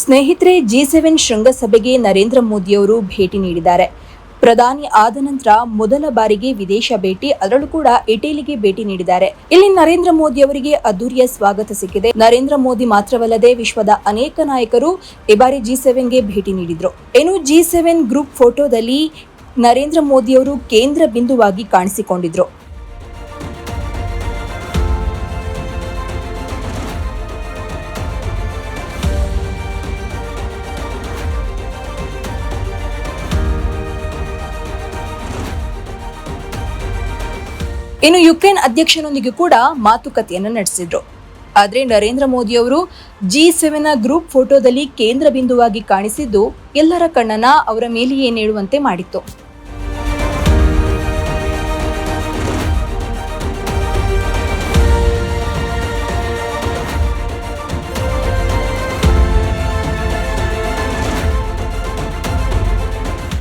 ಸ್ನೇಹಿತರೆ, G seven ಶೃಂಗಸಭೆಗೆ Narendra ಮೋದಿಯವರು ಭೇಟಿ ನೀಡಿದ್ದಾರೆ. ಪ್ರಧಾನಿ ಆದ ನಂತರ ಮೊದಲ ಬಾರಿಗೆ ವಿದೇಶ ಭೇಟಿ, ಅದರಲ್ಲೂ ಕೂಡ ಇಟಲಿಗೆ ಭೇಟಿ ನೀಡಿದ್ದಾರೆ. ಇಲ್ಲಿ ನರೇಂದ್ರ ಮೋದಿ ಅವರಿಗೆ ಅದ್ದೂರಿಯ ಸ್ವಾಗತ ಸಿಕ್ಕಿದೆ. ನರೇಂದ್ರ ಮೋದಿ ಮಾತ್ರವಲ್ಲದೆ ವಿಶ್ವದ ಅನೇಕ ನಾಯಕರು ಈ ಬಾರಿ ಜಿ ಸೆವೆನ್ಗೆ ಭೇಟಿ ನೀಡಿದ್ರು. ಏನು ಜಿ ಸೆವೆನ್ ಗ್ರೂಪ್ ಫೋಟೋದಲ್ಲಿ ನರೇಂದ್ರ ಮೋದಿಯವರು ಕೇಂದ್ರ ಬಿಂದುವಾಗಿ ಕಾಣಿಸಿಕೊಂಡಿದ್ರು. ಇನ್ನು ಯುಕ್ರೇನ್ ಅಧ್ಯಕ್ಷನೊಂದಿಗೆ ಕೂಡ ಮಾತುಕತೆಯನ್ನು ನಡೆಸಿದ್ರು. ಆದರೆ ನರೇಂದ್ರ ಮೋದಿ ಅವರು ಜಿ ಸೆವೆನ್ ಗ್ರೂಪ್ ಫೋಟೋದಲ್ಲಿ ಕೇಂದ್ರ ಬಿಂದುವಾಗಿ ಕಾಣಿಸಿದ್ದು ಎಲ್ಲರ ಕಣ್ಣನ ಅವರ ಮೇಲೆಯೇ ನೀಡುವಂತೆ ಮಾಡಿತ್ತು.